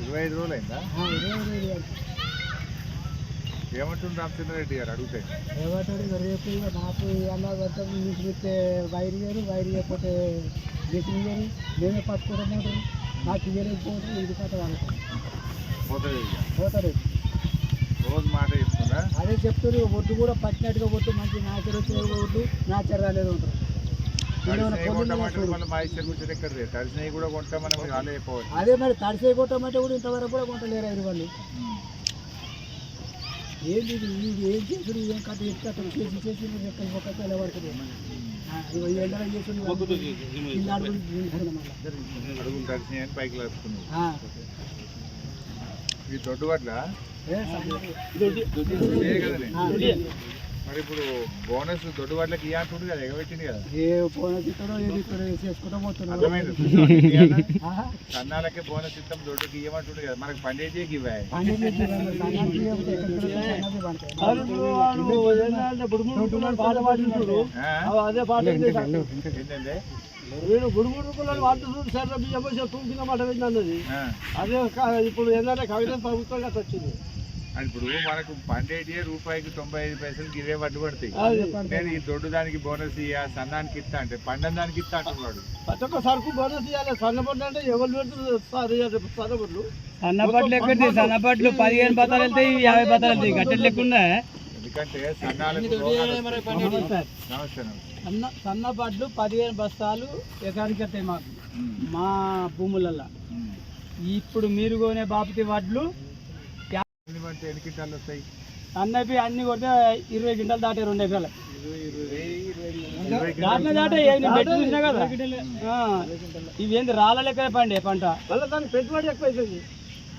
ఇరవై ఐదు రోజులు అయిందా ఆ, ఇరవై ఇరవై ఇరవై. ఏమంటుంది రామచంద్రారెడ్డి గారు అడిగితే? ఏమంటాడు? ఇక రేపు నాకు అలా పెడతాం మీకు వైర్ ఇయ్యరు వైర్ ఇవ్వకపోతే గెసి ఇయ్యరు మేమే పట్టుకోవడం నాకు ఇయ్యలేకపోతే ఇది పోతుంది ఇక. పోతారు రోజు మాట చెప్తుందా? అదే చెప్తారు ఒడ్డు కూడా పట్టినట్టుగా ఒడ్డు మంచి నాచర్ వచ్చిన ఒడ్డు నాచర్ రాలేదు ఉంటారు మీరు అదే మరి తడిసే కొట్టమంటే కూడా ఇంతవరకు కూడా కొంటలేరు వాళ్ళు ఏంది ఇది? ఏం చేసుడు ఏం కథ ఏం కథ చేసి చేసి ఎక్కడ ఒక తెల్ల పడుతుంది ఆ. ఈ దొడ్డు వడ్ల మరి ఇప్పుడు బోనస్ దొడ్డు కదా ఎగబెట్టింది కదా. ఏ ఫోన్ ఇస్తాడో ఏది ఇస్తాడో చేసుకుంటూ పోతున్నాడు. అర్థమైంది? ఇయ్యాలా? ఆహా. సన్నాలకే బోనస్ ఇస్తాం దొడ్డుకి ఇవ్వమంటుంది కదా. మనకి ఇవ్వాలి ఏంటంటే వీడు గుడుగుడు పిల్లలు వాడుతున్నాడు సార్ బియ్యం తూకిన మాట. అదే. ఇప్పుడు ఏంటంటే కవిత ప్రభుత్వం వచ్చింది. ఇప్పుడు మనకు పండేటి రూపాయికి తొంభై ఐదు పైసలకి ఇవే పట్టు పడతాయి. నేను ఈ దొడ్డు దానికి బోనస్ ఇయ్య సన్నానికి ఇస్తా అంటే పండని దానికి ఇస్తా అంటున్నాడు. ప్రతి ఒక్క సరుకు బోనస్ ఇవ్వాలి సన్నపడ్డ అంటే ఎవరు పెడుతున్నారు సార్ సన్నపడ్లు సన్నపట్లు ఎక్కడిది సన్నపట్లు పదిహేను బత్తాలు వెళ్తాయి యాభై బత్తాలు వెళ్తాయి. గట్టెలు లేకుండా ఎందుకంటే సన్నాలకు. నమస్తే సన్న సన్నపట్లు పదిహేను బస్తాలు ఎకరానికి వస్తాయి మాకు. మా భూములల్లో. ఉమ్. ఇప్పుడు మీరు కొనే బాపతి వడ్లు పంటే ఎన్ని కింటాలు వస్తాయి? అన్నవి అన్ని కొడితే ఇరవై గింటలు దాటే రెండు ఎకరాలు. దాటిన దాటే పెట్టి చూసినా కదా? ఇవేంది రాళ్ళ లెక్క పండే పంట? మళ్ళీ దానికి పెట్టుబడి ఎక్కువ అవుతుంది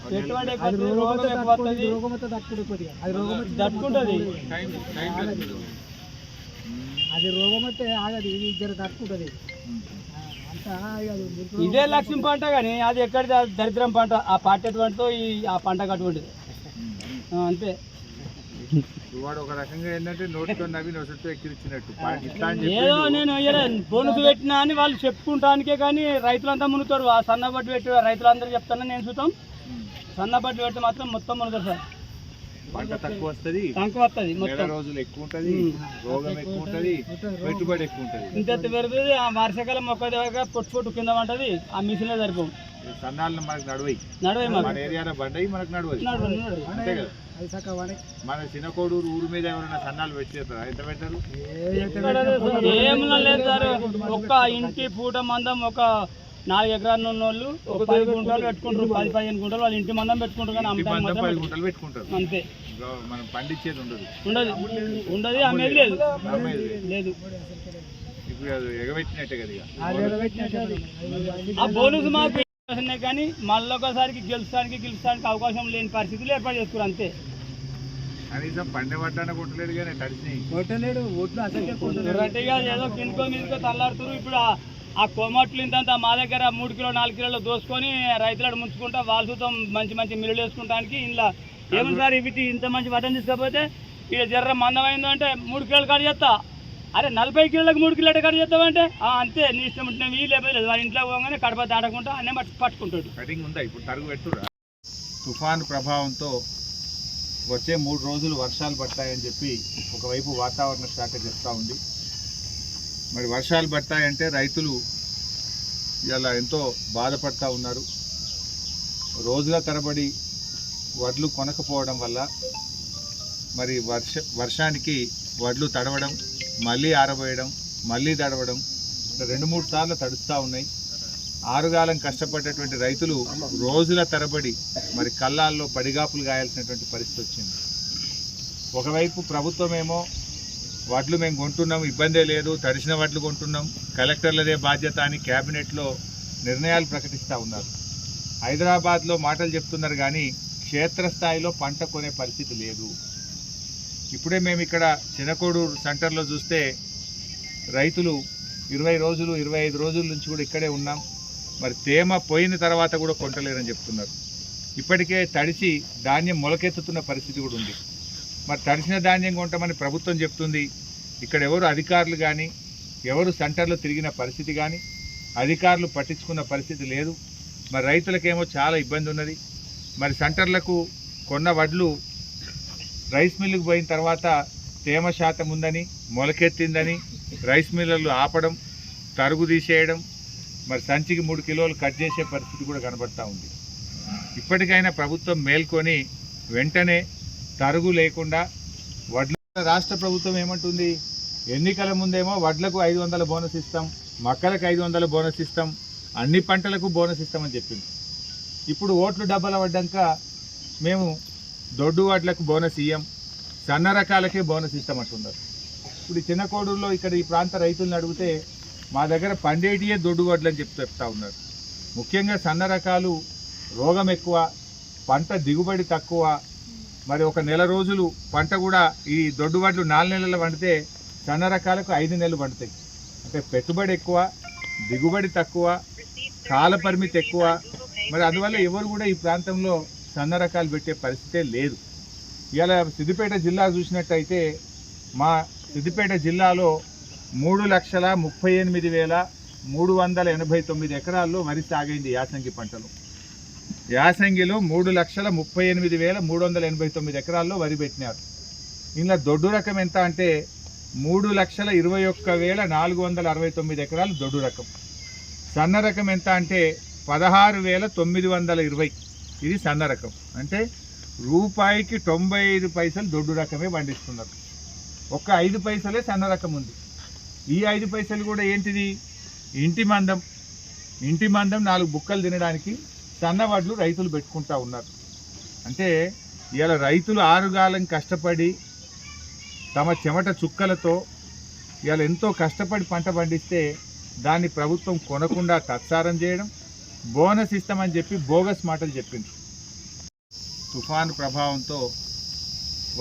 పెట్టుబడి తట్టుకుంటుంది అది రోగం అయితే ఆగదు ఇది జర తట్టుకుంటుంది ఇదే లక్ష్యం పంట కానీ అది ఎక్కడిది? అది దరిద్రం పంట ఆ పంట ఎటువంటిదో ఈ ఆ పంట అటువంటిది అంతే వాడు ఒక రకంగా ఏంటంటే నోటితో నవ్వి ఎక్కిరిచ్చినట్టు ఏదో. నేను బోనస్ పెట్టినా అని వాళ్ళు చెప్పుకుంటానికే కానీ రైతులంతా మునుగుతారు ఆ సన్నబడ్డు పెట్టి రైతులందరూ చెప్తాను నేను చూద్దాం. సన్నబడ్డు పెట్టి మాత్రం మొత్తం మునుగుతారు సార్ పంట తక్కువ వస్తుంది తక్కువ వస్తుంది నెల మొత్తం రోజులు ఎక్కువ ఉంటది రోగం ఎక్కువ ఉంటది పెట్టుబడి ఎక్కువ ఉంటది. ఇంత పెరుగుతుంది ఆ వర్షాకాలం మొక్క దగ్గర పొట్టు పొట్టు కింద ఉంటుంది ఆ మిషన్లో సరిపోం ఈ సన్నాలను మనకు నడువయి. నడవే మన మాకు ఏరియాలో బండయి మనకు నడవదు. అంతే కదా. మన చిన్నకోడూరు ఊరు మీద ఎవరైనా సన్నాలు పెట్టేస్తారా? ఎంత పెట్టారు? ఏమన్నా లేదు సార్ ఒక్క ఇంటి పూట మందం ఒక నాలుగు ఎకరాలు ఉన్న వాళ్ళు ఒక పది గుంటలు పెట్టుకుంటారు పది పదిహేను గుంటలు వాళ్ళ ఇంటి మందం పెట్టుకుంటారు కానీ పది గుంటలు పెట్టుకుంటారు. అంతే. ఇంకా మనం పండించేది ఉండదు. ఉండదు. ఉండదు అమ్మేది లేదు. లేదు. ఆ బోనస్. మాకు కానీ మళ్ళీ ఒకసారికి గెలుస్తానికి గెలుస్తానికి అవకాశం లేని పరిస్థితులు ఏర్పాటు చేసుకున్నారు అంతే. కనీసం పండే పట్టాన కొట్టలేడు కానీ తడిసినాయి. కొట్టలేడు ఓట్లు అసలు ఏదో కిందకో మీదకో తల్లాడుతున్నారు. ఇప్పుడు ఆ- ఆ కొమ్మట్లు ఇంతంత మా దగ్గర మూడు కిలో నాలుగు కిలోలు దోసుకొని రైతులను ముంచుకుంటా వాళ్ళతో మంచి మంచి మిల్లులు వేసుకుంటానికి ఇంట్లో ఏమన్నా సార్ ఇవి ఇంత మంచి బటన్ తీసుకపోతే ఇక జర్ర మందమైంది అంటే మూడు కిలోలు కట్ చేస్తా. అరే నలభై కిలోలకు మూడు కిలోలు కట్ చేస్తావంటే అంతే నీ ఇష్టం ఉంటున్నావు లేకపోతే లేదు. వాళ్ళ ఇంట్లో పోగానే కడప దాటకుండా అన్నీ పట్టుకుంటాడు. కటింగ్ ఉందా? ఇప్పుడు తరుగు పెట్టురా. తుఫాను ప్రభావంతో వచ్చే మూడు రోజులు వర్షాలు పడతాయని చెప్పి ఒకవైపు వాతావరణ శాఖ చెప్తా ఉంది. మరి వర్షాలు పడతాయంటే రైతులు ఇలా ఎంతో బాధపడతా ఉన్నారు. రోజుల తరబడి వడ్లు కొనకపోవడం వల్ల మరి వర్ష వర్షానికి వడ్లు తడవడం మళ్ళీ ఆరబోయడం మళ్ళీ తడవడం రెండు మూడు సార్లు తడుస్తూ ఉన్నాయి. ఆరుగాలం కష్టపడ్డటువంటి రైతులు రోజుల తరబడి మరి కళ్ళాల్లో పడిగాపులు గాయాల్సినటువంటి పరిస్థితి వచ్చింది. ఒకవైపు ప్రభుత్వమేమో వడ్లు మేము కొంటున్నాం ఇబ్బందే లేదు తడిసిన వడ్లు కొంటున్నాం. కలెక్టర్లదే బాధ్యత అని క్యాబినెట్లో నిర్ణయాలు ప్రకటిస్తూ ఉన్నారు. హైదరాబాద్లో మాటలు చెప్తున్నారు కానీ క్షేత్రస్థాయిలో పంట కొనే పరిస్థితి లేదు. ఇప్పుడే మేము ఇక్కడ చినకోడూరు సెంటర్లో చూస్తే రైతులు ఇరవై రోజులు ఇరవై ఐదు రోజుల నుంచి కూడా ఇక్కడే ఉన్నాం. మరి తేమ పోయిన తర్వాత కూడా కొంటలేరని చెప్తున్నారు. ఇప్పటికే తడిసి ధాన్యం మొలకెత్తుతున్న పరిస్థితి కూడా ఉంది. మరి తడిసిన ధాన్యం కొంటామని ప్రభుత్వం చెప్తుంది. ఇక్కడ ఎవరు అధికారులు కానీ ఎవరు సెంటర్లో తిరిగిన పరిస్థితి కానీ అధికారులు పట్టించుకున్న పరిస్థితి లేదు. మరి రైతులకేమో చాలా ఇబ్బంది ఉన్నది. మరి సెంటర్లకు కొన్న వడ్లు రైస్ మిల్లుకు పోయిన తర్వాత తేమ శాతం ఉందని మొలకెత్తిందని రైస్ మిల్లర్లు ఆపడం తరుగు తీసేయడం మరి సంచికి మూడు కిలోలు కట్ చేసే పరిస్థితి కూడా కనబడతా ఉంది. ఇప్పటికైనా ప్రభుత్వం మేల్కొని వెంటనే తరుగు లేకుండా వడ్ల రాష్ట్ర ప్రభుత్వం ఏమంటుంది? ఎన్నికల ముందేమో వడ్లకు ఐదు వందల బోనస్ ఇస్తాం మక్కలకు ఐదు వందల బోనస్ ఇస్తాం అన్ని పంటలకు బోనస్ ఇస్తామని చెప్పింది. ఇప్పుడు ఓట్లు డబ్బల పడ్డాక మేము దొడ్డు వడ్లకు బోనస్ ఇయ్యం సన్న రకాలకే బోనస్ ఇస్తామంటున్నారు. ఇప్పుడు చిన్న కోడూరులో ఇక్కడ ఈ ప్రాంత రైతులను అడిగితే మా దగ్గర పండేటియే దొడ్డు వడ్లు అని చెప్పి చెప్తా ఉన్నారు. ముఖ్యంగా సన్న రకాలు రోగం ఎక్కువ పంట దిగుబడి తక్కువ మరి ఒక నెల రోజులు పంట కూడా ఈ దొడ్డు వడ్లు నాలుగు నెలలు పండితే సన్న రకాలకు ఐదు నెలలు పండుతాయి. అంటే పెట్టుబడి ఎక్కువ దిగుబడి తక్కువ కాల పరిమితి ఎక్కువ. మరి అందువల్ల ఎవరు కూడా ఈ ప్రాంతంలో సన్న రకాలు పెట్టే పరిస్థితే లేదు. ఇవాళ సిద్దిపేట జిల్లా చూసినట్టయితే మా సిద్దిపేట జిల్లాలో మూడు లక్షల ముప్పై ఎనిమిది వేల మూడు వందల ఎనభై తొమ్మిది ఎకరాల్లో వరి సాగైంది యాసంగి పంటలు. యాసంగిలో మూడు లక్షల ముప్పై ఎనిమిది వేల మూడు వందల ఎనభై తొమ్మిది ఎకరాల్లో వరి పెట్టినారు. ఇలా దొడ్డు రకం ఎంత అంటే మూడు లక్షల ఇరవై ఒక్క వేల నాలుగు వందల అరవై తొమ్మిది ఎకరాలు దొడ్డు రకం. సన్న రకం ఎంత అంటే పదహారు వేల తొమ్మిది వందల ఇరవై. ఇది సన్న రకం. అంటే రూపాయికి తొంభై ఐదు పైసలు దొడ్డు రకమే పండిస్తున్నారు. ఒక్క ఐదు పైసలే సన్న రకం ఉంది. ఈ ఐదు పైసలు కూడా ఏంటిది? ఇంటి మందం. ఇంటి మందం నాలుగు బుక్కలు తినడానికి సన్నవడ్లు రైతులు పెట్టుకుంటా ఉన్నారు. అంటే ఇవాళ రైతులు ఆరుగాలం కష్టపడి తమ చెమట చుక్కలతో ఇవాళ ఎంతో కష్టపడి పంట పండిస్తే దాన్ని ప్రభుత్వం కొనకుండా తత్సారం చేయడం బోనస్ ఇస్తామని చెప్పి బోగస్ మాటలు చెప్పింది తుఫాను ప్రభావంతో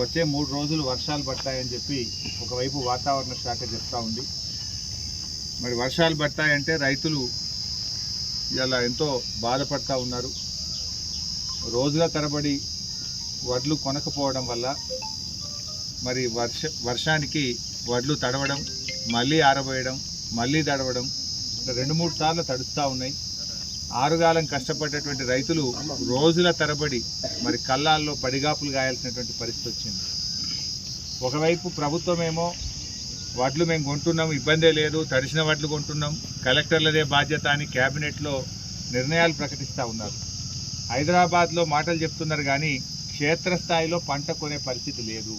వచ్చే మూడు రోజులు వర్షాలు పడతాయని చెప్పి ఒకవైపు వాతావరణ శాఖ చెప్తా ఉంది. మరి వర్షాలు పడతాయంటే రైతులు ఇలా ఎంతో బాధపడతా ఉన్నారు. రోజుల తరబడి వడ్లు కొనకపోవడం వల్ల మరి వర్ష వర్షానికి వడ్లు తడవడం మళ్ళీ ఆరబోయడం మళ్ళీ తడవడం రెండు మూడు సార్లు తడుస్తూ ఉన్నాయి. ఆరుగాలం కష్టపడ్డటువంటి రైతులు రోజుల తరబడి మరి కళ్ళాల్లో పడిగాపులు గాయాల్సినటువంటి పరిస్థితి వచ్చింది. ఒకవైపు ప్రభుత్వమేమో వడ్లు మేము కొంటున్నాం ఇబ్బందే లేదు తడిసిన వడ్లు కొంటున్నాం. కలెక్టర్లదే బాధ్యత అని క్యాబినెట్లో నిర్ణయాలు ప్రకటిస్తూ ఉన్నారు. హైదరాబాద్లో మాటలు చెప్తున్నారు కానీ క్షేత్రస్థాయిలో పంట కొనే పరిస్థితి లేదు.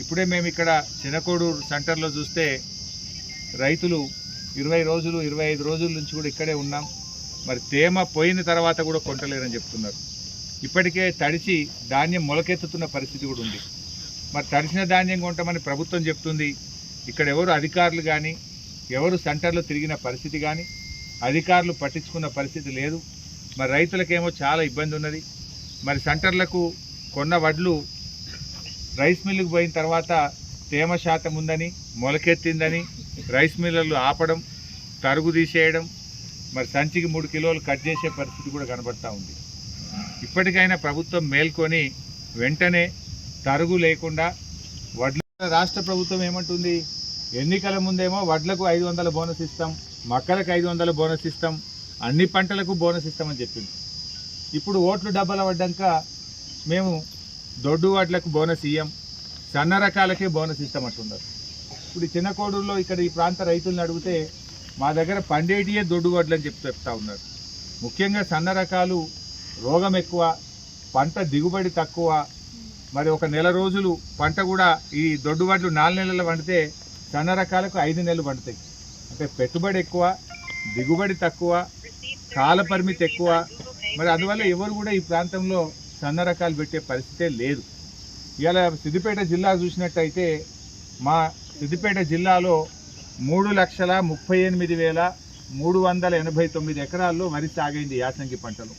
ఇప్పుడే మేము ఇక్కడ చినకోడూరు సెంటర్లో చూస్తే రైతులు ఇరవై రోజులు ఇరవై ఐదు రోజుల నుంచి కూడా ఇక్కడే ఉన్నాం. మరి తేమ పోయిన తర్వాత కూడా కొంటలేరని చెప్తున్నారు. ఇప్పటికే తడిసి ధాన్యం మొలకెత్తుతున్న పరిస్థితి కూడా ఉంది. మరి తడిసిన ధాన్యం కొంటామని ప్రభుత్వం చెప్తుంది. ఇక్కడ ఎవరు అధికారులు కానీ ఎవరు సెంటర్లో తిరిగిన పరిస్థితి కానీ అధికారులు పట్టించుకున్న పరిస్థితి లేదు. మరి రైతులకేమో చాలా ఇబ్బంది ఉన్నది. మరి సెంటర్లకు కొన్న వడ్లు రైస్ మిల్లుకు పోయిన తర్వాత తేమ శాతం ఉందని మొలకెత్తిందని రైస్ మిల్లర్లు ఆపడం తరుగు తీసేయడం మరి సంచికి మూడు కిలోలు కట్ చేసే పరిస్థితి కూడా కనబడతా ఉంది. ఇప్పటికైనా ప్రభుత్వం మేల్కొని వెంటనే తరుగు లేకుండా వడ్ల రాష్ట్ర ప్రభుత్వం ఏమంటుంది? ఎన్నికల ముందేమో వడ్లకు ఐదు వందల బోనస్ ఇస్తాం మక్కలకు ఐదు వందల బోనస్ ఇస్తాం అన్ని పంటలకు బోనస్ ఇస్తామని చెప్పింది. ఇప్పుడు ఓట్లు డబ్బల పడ్డాక మేము దొడ్డు వడ్లకు బోనస్ ఇయ్యం సన్న రకాలకే బోనస్ ఇస్తామంటున్నారు. ఇప్పుడు చిన్న కోడూరులో ఇక్కడ ఈ ప్రాంత రైతులను అడిగితే మా దగ్గర పండేటియే దొడ్డు వడ్లు అని చెప్పి చెప్తా ఉన్నారు. ముఖ్యంగా సన్న రకాలు రోగం ఎక్కువ పంట దిగుబడి తక్కువ మరి ఒక నెల రోజులు పంట కూడా ఈ దొడ్డు వడ్లు నాలుగు నెలలు పండితే సన్న రకాలకు ఐదు నెలలు పండుతాయి. అంటే పెట్టుబడి ఎక్కువ దిగుబడి తక్కువ కాల పరిమితి ఎక్కువ. మరి అందువల్ల ఎవరు కూడా ఈ ప్రాంతంలో సన్న రకాలు పెట్టే పరిస్థితే లేదు. ఇవాళ సిద్దిపేట జిల్లా చూసినట్టయితే మా సిద్దిపేట జిల్లాలో మూడు లక్షల ముప్పై ఎనిమిది వేల మూడు వందల ఎనభై తొమ్మిది ఎకరాల్లో వరి సాగైంది యాసంగి పంటలు.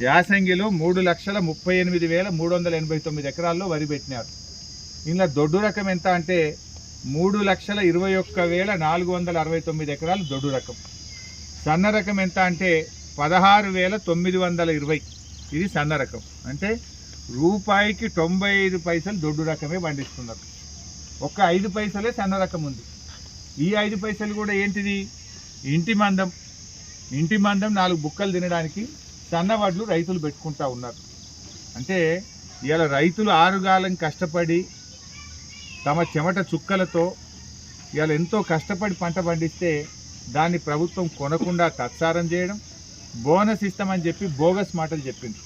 యాసంగిలో మూడు లక్షల ముప్పై ఎనిమిది వేల మూడు వందల ఎనభై తొమ్మిది ఎకరాల్లో వరి పెట్టినారు. ఇందులో దొడ్డు రకం ఎంత అంటే మూడు లక్షల ఇరవై ఒక్క వేల నాలుగు వందల అరవై తొమ్మిది ఎకరాలు దొడ్డు రకం. సన్న రకం ఎంత అంటే పదహారు వేల తొమ్మిది వందల ఇరవై. ఇది సన్న రకం. అంటే రూపాయికి తొంభై ఐదు పైసలు దొడ్డు రకమే పండిస్తున్నారు. ఒక్క ఐదు పైసలే సన్న రకం ఉంది. ఈ ఐదు పైసలు కూడా ఏంటిది? ఇంటి మందం. ఇంటి మందం నాలుగు బుక్కలు తినడానికి సన్నవడ్లు రైతులు పెట్టుకుంటా ఉన్నారు. అంటే ఇవాళ రైతులు ఆరుగాలం కష్టపడి తమ చెమట చుక్కలతో ఇవాళ ఎంతో కష్టపడి పంట పండిస్తే దాన్ని ప్రభుత్వం కొనకుండా తత్సారం చేయడం బోనస్ ఇస్తామని చెప్పి బోగస్ మాటలు చెప్పింది